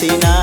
Hasina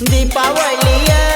Deepa Wiley. Eh.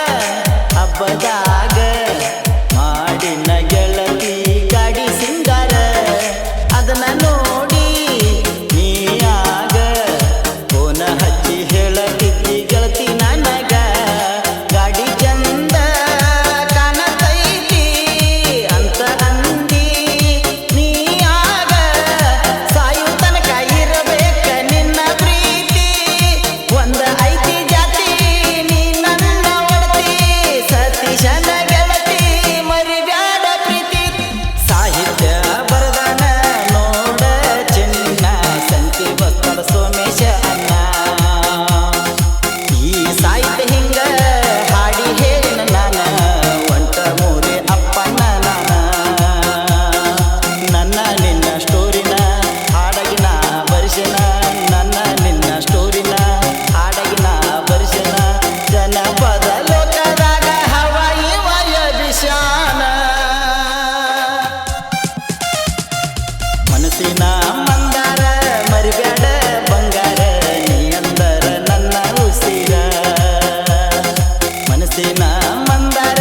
Mandara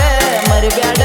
ಮರಿಬ್ಯಾಡ